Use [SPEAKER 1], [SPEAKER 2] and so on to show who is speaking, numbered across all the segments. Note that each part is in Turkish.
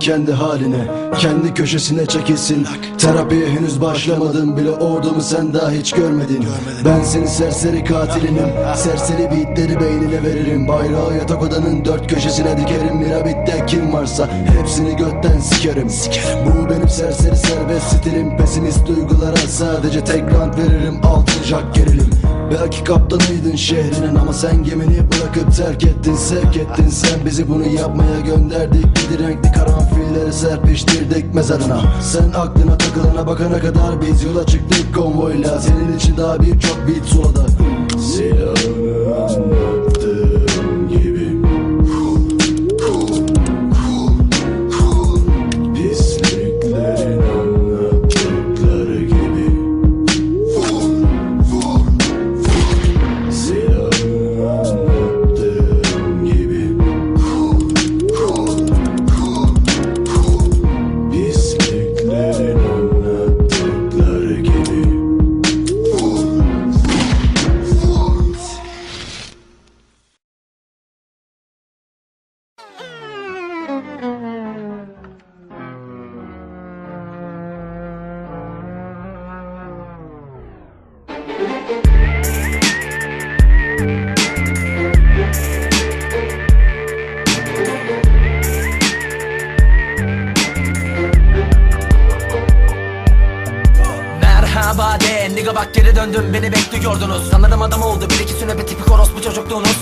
[SPEAKER 1] Kendi haline Kendi köşesine çekilsin. Terapiye henüz başlamadım bile Ordumu sen daha hiç görmedin? Ben seni serseri katilinim. Serseri beatleri beynine veririm. Bayrağı yatak odanın dört köşesine dikerim. Mirabitte kim varsa hepsini götten sikerim. Bu benim serseri serbest stilim. Pesimist duygulara sadece tek rant veririm. Altın jack gerilim. Belki kaptanıydın şehrinin ama sen gemini bırakıp terk ettin Sevk ettin. Sen bizi bunu yapmaya gönderdik. Bir renkli karanfilleri serpiştirdik mezarına. Sen aklına takılana bakana kadar biz yola çıktık konvoyla. Senin için daha birçok bit suladı Silahını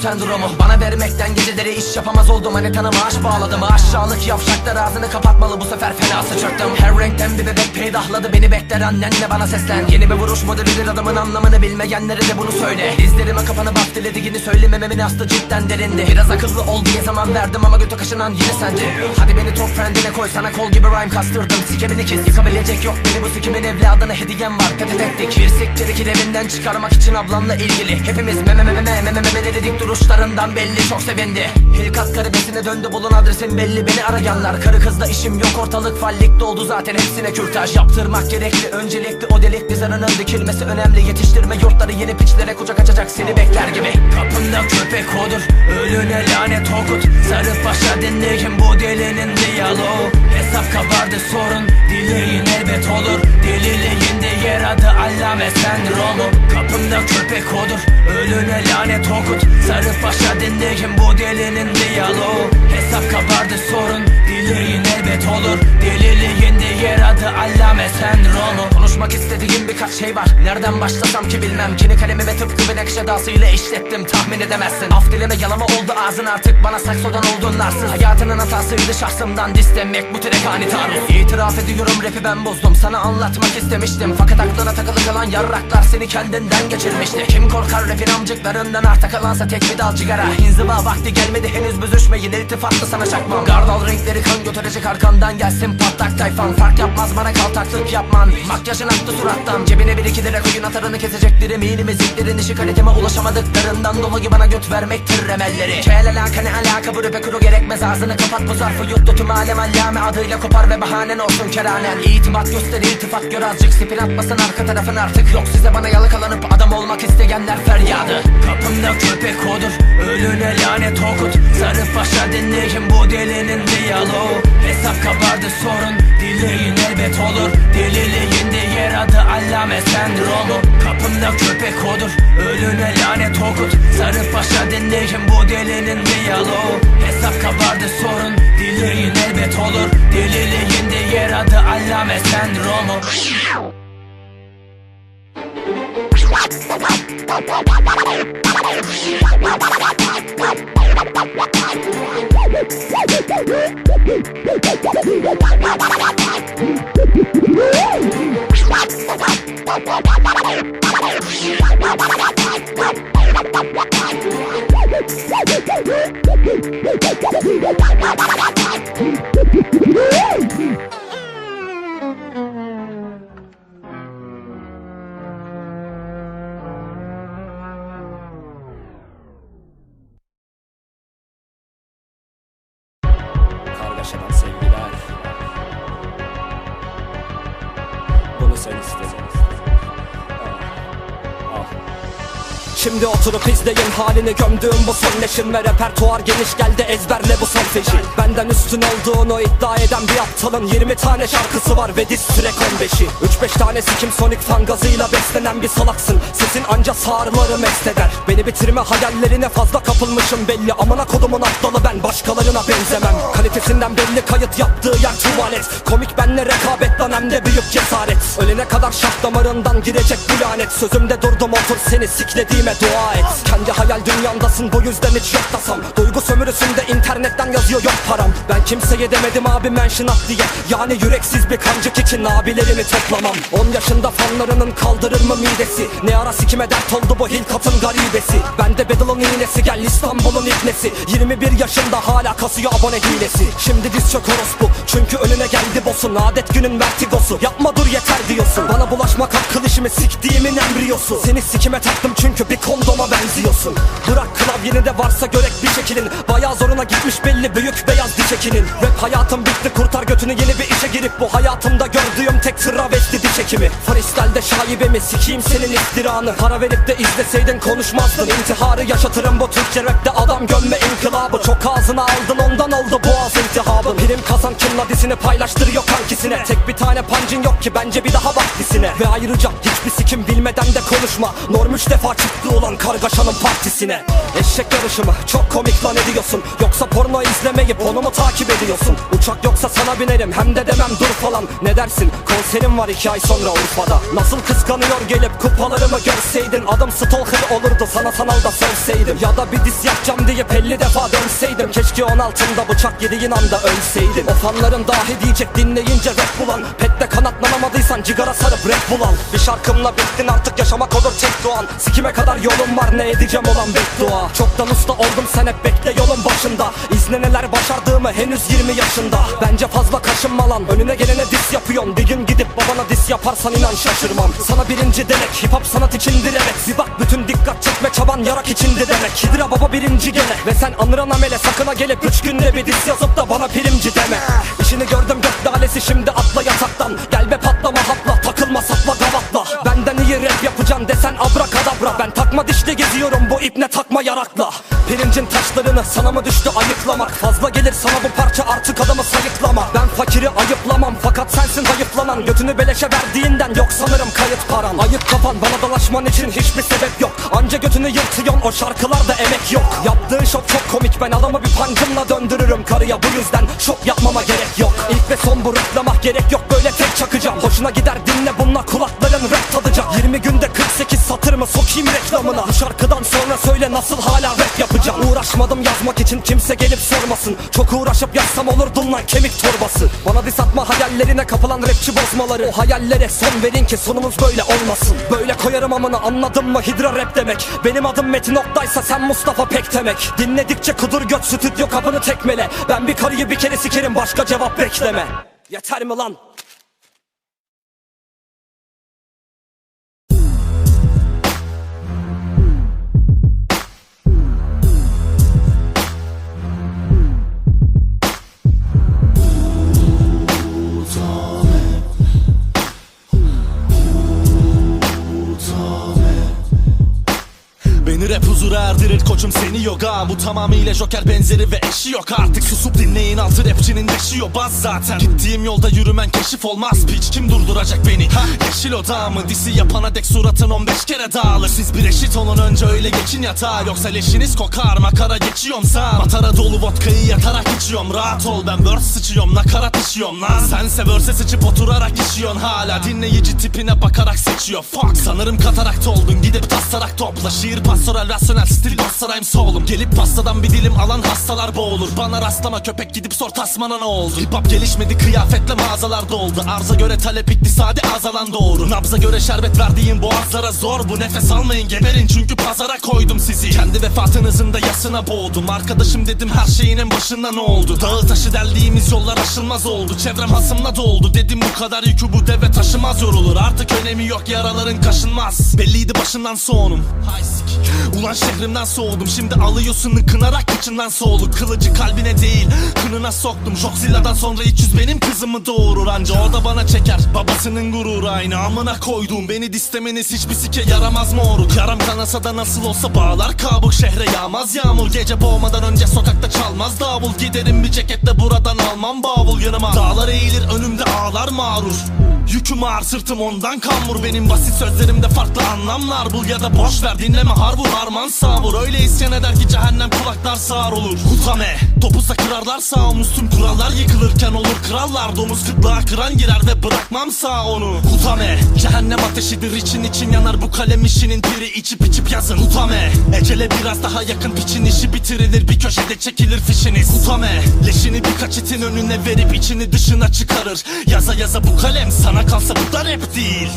[SPEAKER 2] sendromu Bana vermekten geceleri iş yapamaz oldum. Manitanı maaş bağladım Aşağılık yavşaklar ağzını kapatmalı. Bu sefer fena sıçrattım. Her renkten bir bebek peydahladı. Beni bekler annenle bana seslen. Yeni bir vuruş modelidir adamın anlamını bilmeyenlere de bunu söyle. Dizlerime kapanı bak dilediğini söylemememin aslı cidden derindi? Biraz akıllı ol diye zaman verdim ama götü kaşınan yine sendin Hadi beni top friendine koy sana kol gibi rhyme kastırdım. Sikemini kes yıkabilecek yok. Beni bu sikimin evladına hediyem var. Pepet ettik bir siktir evinden çıkarmak için ablamla ilgili. Hepimiz meme meme meme meme dedik duruşlarından belli çok sevindi. Hilkat garibesine döndü bulun adresin belli beni arayanlar. Karı kızla işim yok ortalık fallik doldu. Zaten hepsine kürtaj Yaptırmak gerekli. Öncelikli o delik zarının dikilmesi önemli. Yetiştirme yurtları yeni piçlere kucak açacak. Seni bekler gibi. Kapında köpek odur. Ölüne lanet okut. Sarı paşa dinleyin bu delinin diyaloğu Hesap kabardı sorun. Dileyin elbet olur. Deliliğinde yer adı allame sendromu Kapımda köpek odur. Ölüne lanet okut. Sarı paşa dinleyin bu delinin diyaloğu. Hesap kabardı sorun dileyin elbet olur. Deliliğinde yer adı allame sendromu. Konuşmak istediğim birkaç şey var. Nereden başlasam ki bilmem. Kini kalemime tıpkı bir nakış edasıyla işlettim. Tahmin edemezsin. Af dileme yalama oldu ağzın artık. Bana saksodan oldun narsız Hayatının hatasıydı şahsımdan Distemek bu tere kani taarruz. İtiraf ediyorum rapi ben bozdum. Sana anlatmak istemiştim. Fakat aklına takılı kalan yarraklar Seni kendinden geçirmişti. Kim korkar rapin amcıklarından Arta kalansa tek bir dal cigara. İnziva vakti gelmedi henüz büzüşmeyin. İltifatlı sana çakmam. Gardal renkleri kan götürecek arkandan Gelsin patlak tayfan. Fark yapmaz bana kaltaklık yapman. Makyajın aktı surattan. Cebine bir iki lira koyun atarını keseceklerim İğnimi ziklerin işi kaliteme ulaşamadıklarından Dolayı bana göt vermektir remelleri Kel alaka ne alaka? Bu rap'e kuru gerekmez Ağzını kapat. Bu zarfı yuttu tüm alem allame Adıyla kopar ve bahanen olsun keranen. İtimat göster iltifat gör azıcık. Spin atmasın arka tarafın artık. Yok size bana yalakalanıp adam olmak isteyenler feryadı. Kapımda köpek odur ölüne lanet okut. Sarı paşa dinleyin bu delinin diyaloğu Hesap kabardı sorun dileyin elbet olur. Deliliğinde yer adı allame sendromu. Kapımda köpek odur ölüne lanet okut. Sarı paşa dinleyin bu delinin diyaloğu. Hesap kabardı sorun dileyin elbet olur. Deliliğinde yer adı allame sendromu
[SPEAKER 3] Woo! Şimdi oturup izleyin halini gömdüğüm bu son neşin Ve repertuar geniş geldi ezberle bu son feşi Benden üstün olduğunu iddia eden bir aptalın 20 tane şarkısı var ve diz track 15'i 3-5 tane sikim sonik fan gazıyla beslenen bir salaksın. Sesin anca sağırları mest Beni bitirme hayallerine fazla kapılmışım belli. Amına kodumun aptalı ben başkalarına benzemem Kalitesinden belli kayıt yaptığı yer tuvalet. Komik benle rekabet lan hem de büyük cesaret. Ölene kadar şah damarından girecek bu lanet. Sözümde durdum otur seni siklediğime dua et. Kendi hayal dünyandasın bu yüzden hiç yok Duygu sömürüsünde internetten yazıyor yok param. Ben kimseye demedim abi mention at diye. Yani yüreksiz bir kancık için abilerimi toplamam. 10 yaşında fanlarının kaldırır mı midesi? Ne ara sikime dert oldu bu hilkatın garibesi? Bende Bedel'ın iğnesi gel İstanbul'un ibnesi. 21 yaşında hala kasıyor abone hilesi Şimdi diz çök orospu. Çünkü önüne geldi boss'un. Adet günün vertigosu yapma dur yeter diyorsun. Bana bulaşmak hakkıl işimi siktiğimin embriyosu. Seni sikime taktım çünkü bir kondoma benziyorsun. Bırak klavyeni de varsa görek bir şekilin. Bayağı zoruna gitmiş belli büyük beyaz diş ekinin Rap hayatım bitti kurtar götünü yeni bir işe girip Bu hayatımda gördüğüm tek travesti diş ekimi Freestyle'de şaibemi sikeyim senin iftiranı. Para verip de izleseydin konuşmazdın. İntiharı yaşatırım bu Türkçe rapte adam gömme inkılabı. Çok ağzına aldın ondan oldu boğaz iltihabı Prim kasan kim ladisini paylaştırıyor kankisine. Tek bir tane pancın yok ki bence bir daha bak dizine Ve ayrıca hiçbir sikim bilmeden de konuşma. Norm üç defa çıktı olan kargaşanın partisine. Eşek yarışı mı çok komik lan ediyorsun. Yoksa porno izlemeyip onu mu takip ediyorsun? Uçak yoksa sana binerim hem de demem dur falan. Ne dersin? Konserim var iki ay sonra Urfa'da. Nasıl kıskanıyor gelip kupalarımı görseydin? Adım stalker olurdu sana sanal da sövseydim. Ya da bir diz yapacağım deyip 50 defa dönseydim. Keşke 16'ında bıçak yediğin anda ölseydin. O fanların dahi diyecek dinleyince rap bulan. Pette kanatlanamadıysan cigara sarıp rap bulan. Bir şarkımla bittin artık yaşamak olur tek doğan. Sikime kadar yolum var ne edeceğim olan beddua. Çoktan usta oldum sen hep bekle yolun başında. İzle neler başardığımı henüz 20 yaşında. Bence fazla kaşınma lan önüne gelene dis yapıyorsun. Bir gün gidip babana dis yaparsan inan şaşırmam. Sana birinci demek hip hop sanat içindir evet. Bir bak bütün dikkat çekme çaban yarak içindi demek. Hidra baba birinci gene. Ve sen anıran amele sakına gelip Üç günde bir dis yazıp da bana primci deme. İşini gördüm gök dalesi şimdi atla yataktan. Gel be patlama hapla takılma sapla gavatla Benden iyi rap yapacaksın desen abrakadabra. Ben takma dişli geziyorum bu ipne takma yarakla. Pirincin taşlarını sana mı düştü ayıklamak Fazla gelir sana bu parça artık adamı sayıklama. Ben fakiri ayıplamam fakat sensin hayıflanan Götünü beleşe verdiğinden yok sanırım kayıt paran. Ayıp kafan bana dalaşman için hiçbir sebep yok. Anca götünü yırtıyorsun o şarkılarda emek yok. Yaptığın şok çok komik ben adamı bir pancımla döndürürüm karıya Bu yüzden. Şok yapmama gerek yok. İlk ve son bu rıklamak gerek yok. Böyle tek çakacağım. Hoşuna gider dinle bununla tadacak 20 günde 48 satır mı sokayım reklamına. Bu şarkıdan sonra söyle nasıl hala rap yapacağım. Uğraşmadım yazmak için kimse gelip sormasın. Çok uğraşıp yazsam olurdun lan kemik torbası. Bana dis atma hayallerine kapılan rapçi bozmaları. O hayallere son verin ki sonumuz böyle olmasın. Böyle koyarım amına anladın mı? Hidra rap demek. Benim adım Metin Oktay'sa sen Mustafa Pek demek. Dinledikçe kudur göt stüdyo kapını tekmele. Ben bir karıyı bir kere sikerim başka cevap bekleme. Yeter mi lan?
[SPEAKER 4] Seni yoga Bu tamamıyla joker benzeri ve eşi yok. Artık Susup dinleyin altı rapçinin deşi baz zaten. Gittiğim yolda yürümen keşif olmaz piç. Kim durduracak beni? Ha yeşil oda mı? Disi yapana dek suratın 15 kere dağılır. Siz bir eşit olun önce öyle geçin yatağa. Yoksa leşiniz kokar makara geçiyorum sen Matara dolu vodkayı yatarak içiyorum. Rahat ol ben verse sıçıyorum nakarat işiyorum lan. Sense verse sıçıp oturarak işiyorsun hala Dinleyici tipine bakarak seçiyor. Fuck. Sanırım katarakta oldun gidip taslarak topla. Şiir pastoral rasyonel stil basarayım solum Gelip pastadan bir dilim alan hastalar boğulur. Bana rastlama köpek gidip sor tasmana ne oldu? Hip hop gelişmedi kıyafetle mağazalar doldu. Arza göre talep iktisadi azalan doğru. Nabza göre şerbet verdiğim boğazlara zor. Bu nefes almayın geberin. Çünkü pazara koydum sizi. Kendi vefatınızın da yasına boğdum. Arkadaşım dedim her şeyin en başında ne oldu? Dağı taşı deldiğimiz yollar aşılmaz oldu. Çevrem hasımla doldu. Dedim bu kadar yükü bu deve taşımaz yorulur. Artık önemi yok yaraların kaşınmaz. Belliydi başından sik. Ulan şehrimden soğudum. Şimdi alıyorsun kınarak kıçından soğulu Kılıcı kalbine değil kınına soktum. Joxilla'dan sonra 300 benim kızımı doğurur Anca. O da bana çeker babasının gururu aynı. Amına koyduğum beni distemeniz hiçbir sike yaramaz mı oruk? Yaram kanasa da nasıl olsa bağlar kabuk Şehre yağmaz yağmur. Gece boğmadan önce sokakta çalmaz davul. Giderim bir ceketle buradan almam bavul yanıma. Dağlar eğilir önümde ağlar mağrur Yüküm ağır sırtım ondan kamur Benim basit sözlerimde farklı anlamlar bul Ya da boş ver. Dinleme har vur harman savur. Öyle isyan eder ki cehennem kulaklar sağır olur. Hutame topuza kırarlar sağımız tüm kurallar Yıkılırken olur. Krallar Domuz kıtlığa kıran girer ve bırakmam sağ onu. Hutame cehennem ateşidir için için yanar. Bu kalem işinin piri içip içip yazın. Hutame ecele biraz daha yakın piçin işi bitirilir. Bir köşede çekilir fişiniz. Hutame leşini birkaç itin önüne verip içini dışına çıkarır. Yaza yaza bu kalem sana kalsa bu da rap değil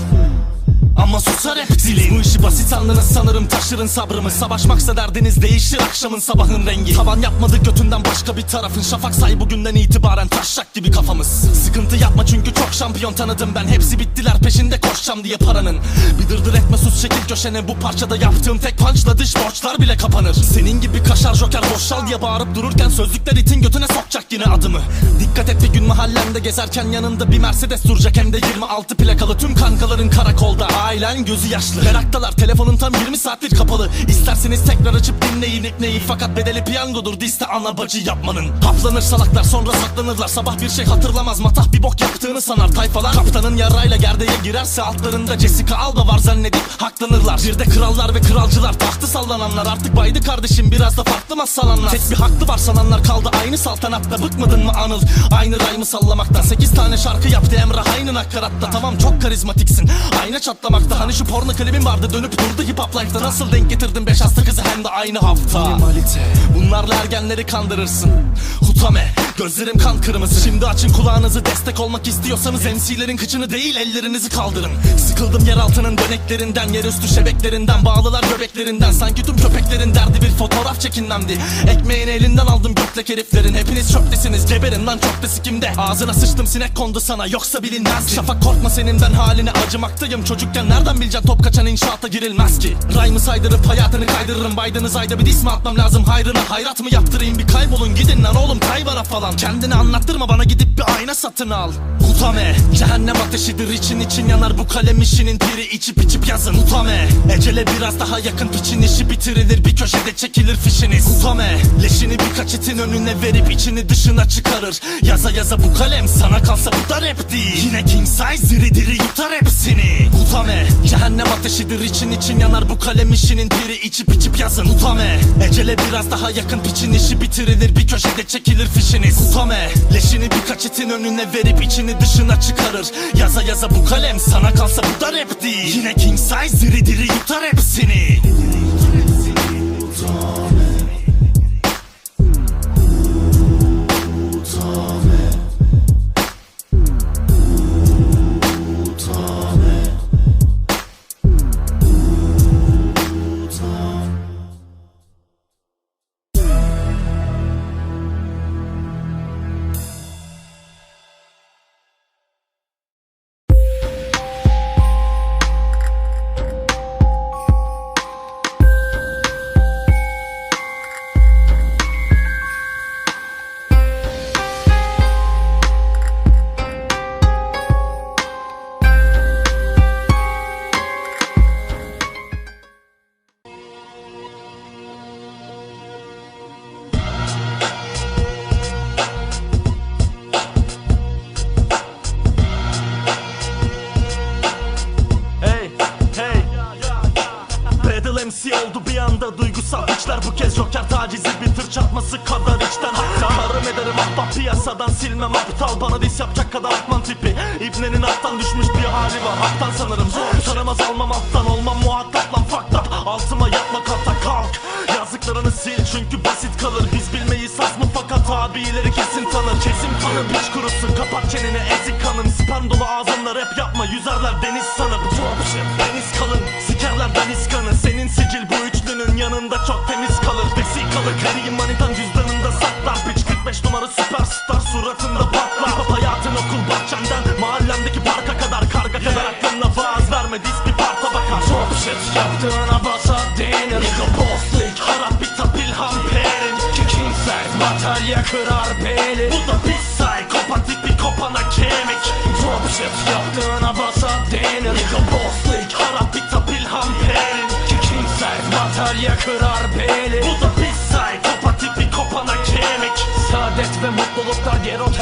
[SPEAKER 4] ama susar hep dilin Bu işi basit sandınız sanırım taşırın sabrımı. Savaşmaksa derdiniz değişir akşamın sabahın rengi. Tavan yapmadı götünden başka bir tarafın. Şafak say bugünden itibaren taşak gibi kafamız. Sıkıntı yapma çünkü çok şampiyon tanıdım ben. Hepsi bittiler peşinde koşacağım diye paranın. Bir dırdır etme sus çekil köşene. Bu parçada yaptığım tek punchla dış borçlar bile kapanır. Senin gibi kaşar joker boşal diye bağırıp dururken Sözlükler itin götüne sokacak yine adımı. Dikkat et bir gün mahallende gezerken yanında bir Mercedes duracak. Hem de 26 plakalı tüm kankaların karakolda Ailen gözü yaşlı. Meraktalar telefonun tam 20 saattir kapalı. İsterseniz tekrar açıp dinleyin ikneyi Fakat bedeli piyangodur diste ana bacı yapmanın. Kaplanır salaklar sonra saklanırlar. Sabah bir şey hatırlamaz matah bir bok yaptığını sanar. Tayfalar kaptanın yarayla gerdeğe girerse Altlarında Jessica Alba var zannedip haklanırlar. Bir de krallar ve kralcılar tahtı sallananlar. Artık baydı kardeşim biraz da farklı masalanlar Tek bir haklı var sananlar kaldı aynı saltanatta. Bıkmadın mı anıl? Aynı rayımı sallamaktan. Sekiz tane şarkı yaptı Emrah aynı nakaratta. Tamam çok karizmatiksin. Ayna çatlamakta Hani şu porno klibin vardı dönüp durdu hip hop life'da. Nasıl denk getirdin beş hasta kızı hem de aynı hafta? Bunlarla ergenleri kandırırsın. Hutame Gözlerim kan kırmızı. Şimdi açın kulağınızı destek olmak istiyorsanız MC'lerin kıçını değil ellerinizi kaldırın. Sıkıldım yer altının döneklerinden Yerüstü şebeklerinden Bağlılar göbeklerinden. Sanki tüm köpeklerin derdi bir fotoğraf çekinmemdi. Ekmeğini elinden aldım götlek heriflerin. Hepiniz çöptesiniz geberin lan çok da sikimde. Ağzına sıçtım sinek kondu sana yoksa bilinmez Şafak korkma senin ben haline acımaktayım. Çocukken nereden bileceksin top kaçan inşaata girilmez ki. Rhyme'ı saydırıp hayatını kaydırırım. Biden'ız ayda bir dis mi atmam lazım. Hayrına Hayrat mı yaptırayım? Bir kaybolun gidin lan oğlum kay bana falan Kendini anlattırma bana gidip bir ayna satın al. Utame Cehennem ateşidir için için yanar bu kalem işinin piri içip içip yazın Utame. Ecele biraz daha yakın piçin işi bitirilir. Bir köşede çekilir fişiniz. Utame Leşini birkaç itin önüne verip içini dışına çıkarır. Yaza yaza bu kalem sana kalsa bu da rap değil. Yine king size diri diri yutar hepsini Utame Cehennem ateşidir için için yanar bu kalem işinin piri içip içip yazın Utame. Ecele biraz daha yakın piçin işi bitirilir. Bir köşede çekilir fişiniz Utame Leşini birkaç itin önüne verip içini dışına çıkarır. Yaza yaza bu kalem sana kalsa bu da rap değil. Yine king size diri diri yutar hepsini sil çünkü basit kalır. Biz bilmeyiz az mı fakat abileri kesin tanır. Kesim kanı piç kurusu kapat çeneni ezik kanım Sperm dolu ağzınla rap yapma. Yüzerler deniz sanıp. Deniz kalın. Sikerler deniz kanı. Senin sicil bu üçlünün yanında çok temiz kalır. Vesikalı kariyim manitan cüzdanında saklar. Piç 45 beş numara süperstar suratında patlar. Pop hayatın okul bahçenden. Mahallendeki parka kadar Karga kadar aklınla vaaz verme. Disk bir parta bakar. Top shit yaptığına basa denir Nigga batarya kırar beli Bu da bir psikopat tipi kopana kemik. Top shit yaptığına basa denir. Nigga boss league Harap bitap ilham perin King size batarya kırar beli Bu da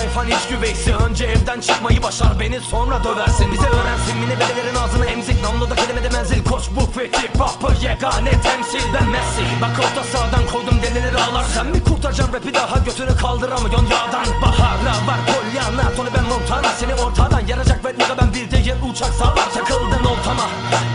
[SPEAKER 5] tayfan iç güveysi Önce evden çıkmayı başar. Beni sonra döversin. Bize öğrensin. Mini bebelerin ağzını emzik. Namluda kelimede menzil. Koç bu fethi Papı yegane temsil ben Messi Bak orta sağdan koydum delileri ağlar. Sen mi kurtaracaksın rapi daha? Götünü kaldıramıyorsun yağdan. Baharla var Pollyanna Tony ben Montana. Seni ortadan yaracak ve ben bir değil uçak sağlar Takıldın oltama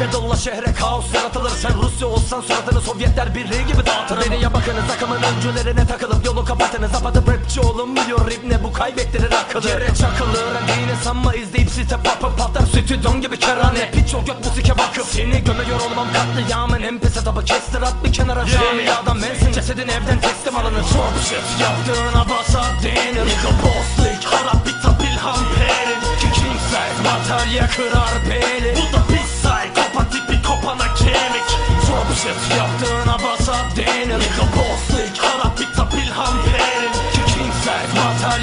[SPEAKER 5] ve dolla şehre kaos yaratılır. Sen Rusya olsan suratını Sovyetler Birliği gibi dağıtır. Ya bakınız akımın öncülerine takılıp yolu kapatınız. Apatıp rapçi olunmuyor rip ne bu kaybettirir akıllı Yere çakılır dini sanma izleyip site papı patlar. Stüdyon gibi kerane piç o göt musike bakıp Seni gömüyor olmam katliamın en pis etabı Kestir at bir kenara camiadan mensin Cesedin evden teslim alınır.
[SPEAKER 4] Top shit yaptığına basa denir. Nigga boss league Harap bitap ilham perin King size batarya kırar beli Bu da bir psikopat tipi kopana kemik. Top shit yaptığına basa denir. Nigga boss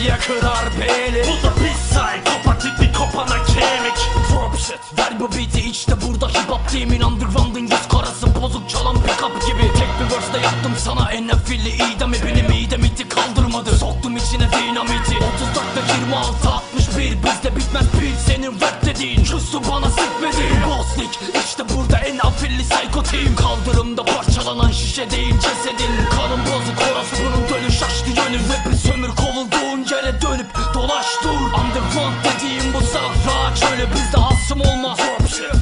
[SPEAKER 4] batarya kırar beli Bu da bir psikopat tipi kopana kemik. Top shit.
[SPEAKER 5] Ver bu beat'i işte burada hip hop team'in. Underground'ın yüz karası Bozuk çalan pick-up gibi. Tek bir verse'de yaptım sana en afilli idam Benim idem iti kaldırmadı. Soktum içine dinamiti. 34'te 26 61 Bizde bitmez pil. Senin rap dediğin Küstü bana sikmedi Bosnik işte burada en afilli psycho team. Kaldırımda parçalanan şişe değil cesedin. Kanın bozuk orospunun dönüş açtı yönü Rap'i sömür kovulduğun yere dönüp dolaş dur Underground dediğim bu sahra çölü Bizde hasım olmaz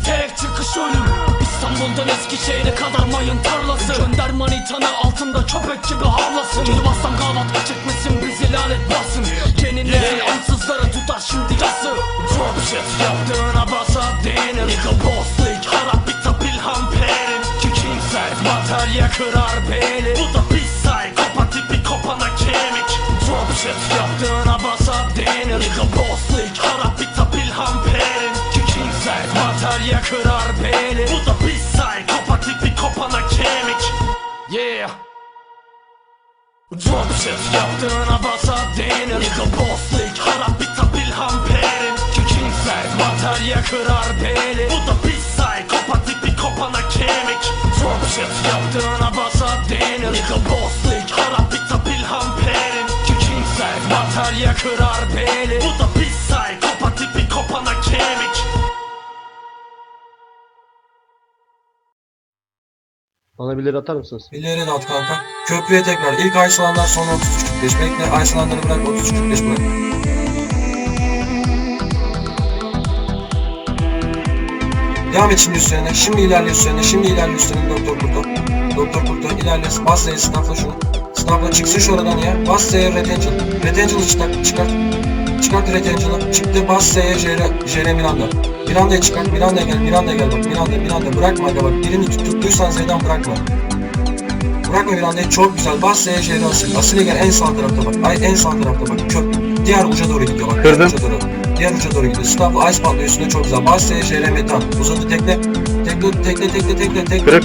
[SPEAKER 5] Tek çıkış ölüm İstanbul'dan Eskişehir'e kadar mayın tarlası. Gönder manitanı altında köpek gibi havlasın. Yuvastan gavat çekmesin bizi lanet basın. Yeni nesil ansızları tutar şimdi yası
[SPEAKER 4] Top shit yaptığına basa denir Nigga boss league Harap bitap ilham perin King size batarya kırar beli Bu da yaptığına basa denir Nigga boss league Harap bitap ilham perin King size batarya kırar beli Bu da bir psikopat tipi kopana kemik. Drop shit. Yaptığına basa denir Nigga boss league Harap bitap ilham perin King size batarya kırar beli Bu da
[SPEAKER 6] Bana bir lira atar mısınız?
[SPEAKER 7] İleri de at kanka. Köprüye tekrar. İlk Aysalanlar sonra 33.45. Bekle Aysalanları bırak 33.45 bırak. Devam et şimdi üstlerine. Şimdi ilerle üstlerine. Şimdi ilerle üstlerine Doktor Kurto. Doktor Kurto ilerle. Bas Z'ye snapla şunu. Snapla çıksın şu aradan ya. Bas Z'ye Retention. Retention'ı çıkart. Çıkart. Çıkart Retention'ı. Çıktı. Bas Z'ye Jere, Jere Miranda. Miranda'ya çıkart. Miranda'ya gel. Miranda'ya gel bak. Miranda. Miranda. Bırakma aga bak. Birini tut, tuttuysan Z'den bırakma. Bırakma Miranda'yı çok güzel. Bas Z'ye J'de Asil. Asil'e gel en sağ tarafta bak. Ay en sağ tarafta bak. Köp. Diğer uca doğru gidiyor bak.
[SPEAKER 6] Kırdım.
[SPEAKER 7] uca doğru. Diğer uca doğru gidiyor. Stop Ice patlıyor üstüne çok güzel. Bas Z'ye J'de Metan. Uzadı tekle. Tekle tekle tekle tekle tekle.
[SPEAKER 6] Kırık.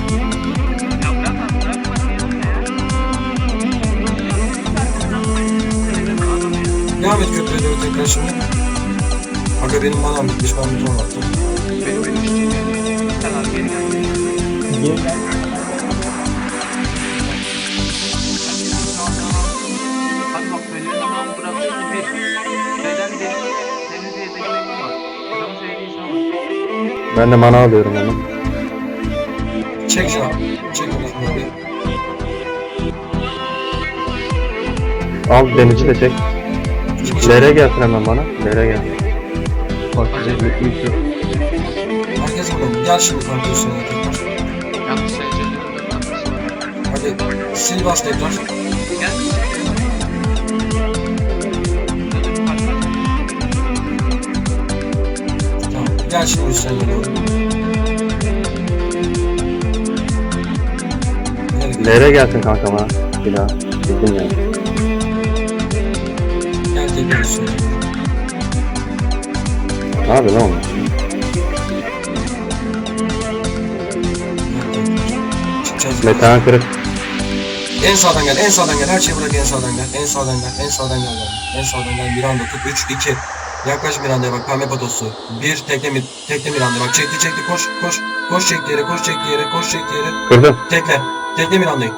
[SPEAKER 7] Devam et köprüye doğru tekrar şimdi. Aga benim manam bitmiş. Ben bir ton attım.
[SPEAKER 8] Bak bak söylüyorum ama bırakıyorsun bir. Neden deniz, denizliğe teknik var. Adamın söylediği sana bak.
[SPEAKER 6] Ben de mana alıyorum onu.
[SPEAKER 7] Çek şu an. Çek onu.
[SPEAKER 6] Al denici de çek. Lere gelsin hemen bana. Lere gel. Bak bize bir büyük yok.
[SPEAKER 7] Herkes burada. Gel şimdi üstüne tekrar.
[SPEAKER 8] Yanlış söyleyeceğim.
[SPEAKER 7] Hadi sil bas tekrar.
[SPEAKER 8] Gel.
[SPEAKER 7] Tamam. Gel şimdi üstüne doğru. Gel, gel.
[SPEAKER 6] Lere gelsin kanka bana. Bir daha. Bildim yani.
[SPEAKER 7] üstüne.
[SPEAKER 6] Ne yapıyor lan onlar?
[SPEAKER 7] Çıkacağız.
[SPEAKER 6] Metan kırık.
[SPEAKER 7] En sağdan gel, en sağdan gel. Her şeyi bırak en sağdan gel. En sağdan gel, en sağdan gel. En sağdan gel. Bir anda tut. 3, 2. Yaklaş Miranda'ya bak. Pembe patosu. Bir tekle, mi, tekle Miranda. Bak çekti çekti koş koş. Koş çekti yere, koş çekti yere, koş çekti yere.
[SPEAKER 6] Kırdım.
[SPEAKER 7] Tekle. Tekle Miranda'yı.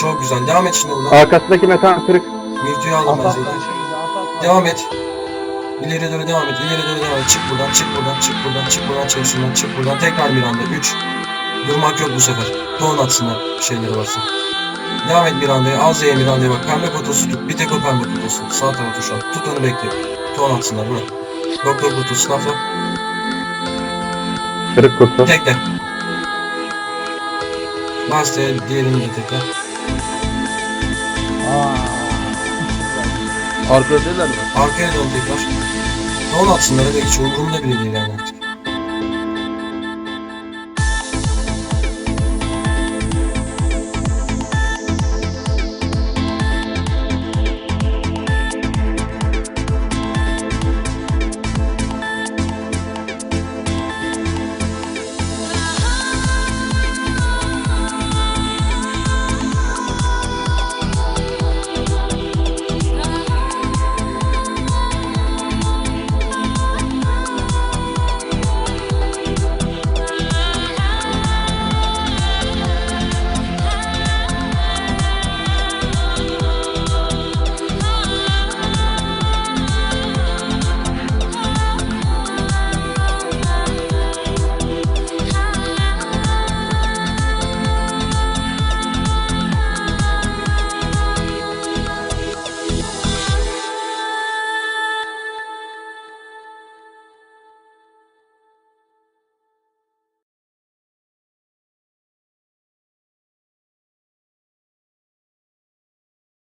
[SPEAKER 7] Çok güzel. Devam et şimdi buradan.
[SPEAKER 6] Arkasındaki metan kırık.
[SPEAKER 7] Mürtüyü aldım ben zaten. Devam et. İleri doğru devam et. İleri doğru devam et. Çık buradan, çık buradan, çık buradan, çık buradan, çevirsinler, çık buradan. Tekrar bir anda. 3. Durmak yok bu sefer. Ton atsınlar şeyleri varsa. Devam et Miranda'ya. Az Z'ye Miranda'ya bak. Pembe potosu tut. Bir tek o pembe potosu. Sağ tarafı şu an. Tut onu bekle. Ton atsınlar bırak. Doktor kutu sınavla.
[SPEAKER 6] Kırık kutu.
[SPEAKER 7] Tekle. Bas Z'ye diğerini de tekle.
[SPEAKER 9] Arkada değiller mi?
[SPEAKER 7] Arkaya dön tekrar. Ton atsınlar. Hadi hiç umurumda bile değil yani.